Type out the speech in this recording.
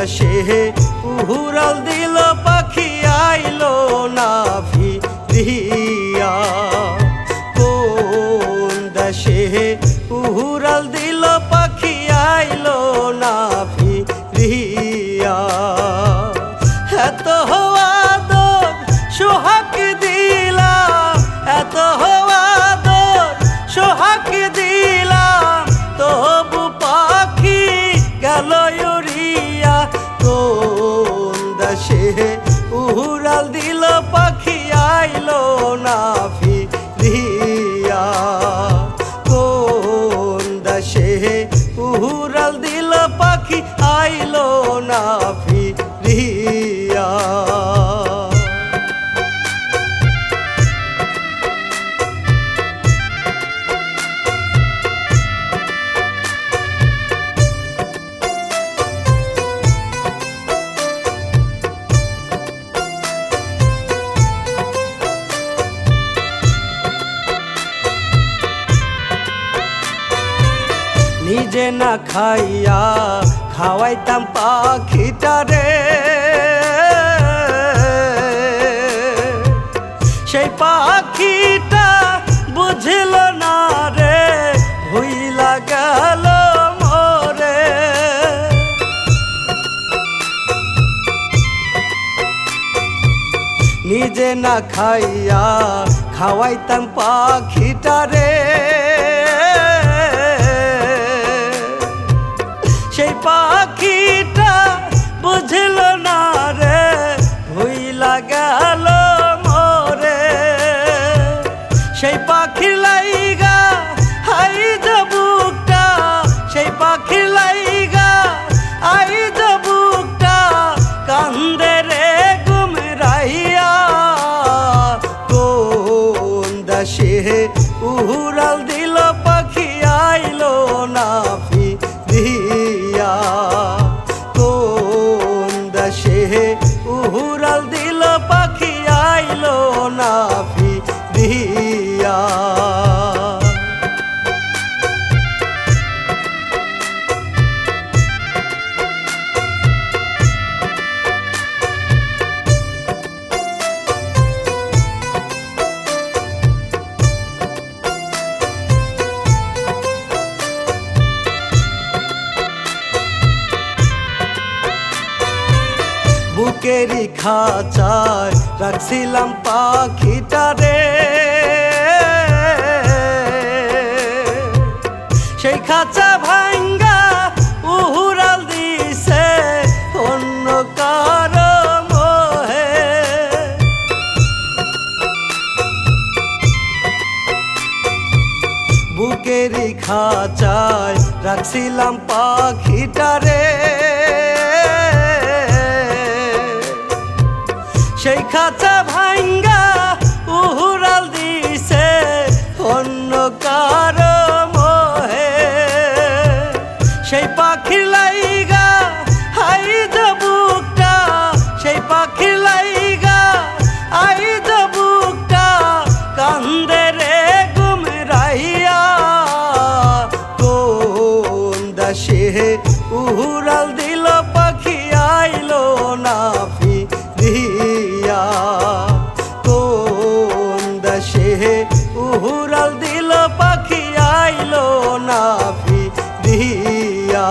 আকাশে উহুরাল দিল, পাখি আইলো না ফিরিয়া কোন দেশে উহুরাল দিল, পাখি আইলো না ফিরিয়া এত উড়াল দিল পাখি আইলো না ফিরিয়া কোন দশে উড়াল দিল পাখি আইলো না নিজে না খাইয়া খাওয়াইতাম পাখিটারে সেই পাখিটা বুঝিল না রে, ভুইলা গেল নিজে না খাইয়া খাওয়াইতাম পাখিটারে গেল মরে। সেই পাখির লাইগা হাই বুকটা, সেই পাখির লাইগা, আই বুকটা, কান্দে রে গুম রাইয়া। কোন দাসে উড়াল বুকেরই খাঁচায় রাখছিলাম পাখিটারে সেই খাঁচা ভাঙ্গা উহুরাল দিছে অন্য কারও মোহে। বুকেরই খাঁচায় রাখছিলাম পাখিটারে সেই খাঁচা ভাঙ্গা উহুরাল দিছে অন্য কারও মোহে। সেই পাখির লাইগা, হাই বুকটা। সেই পাখির লাইগা, আই বুকটা। কান্দে রে গুম রাইয়া কোন দাসে উহুরাল কোন দেশে উহুরাল দিল পাখি আইলো না ফি দিয়া।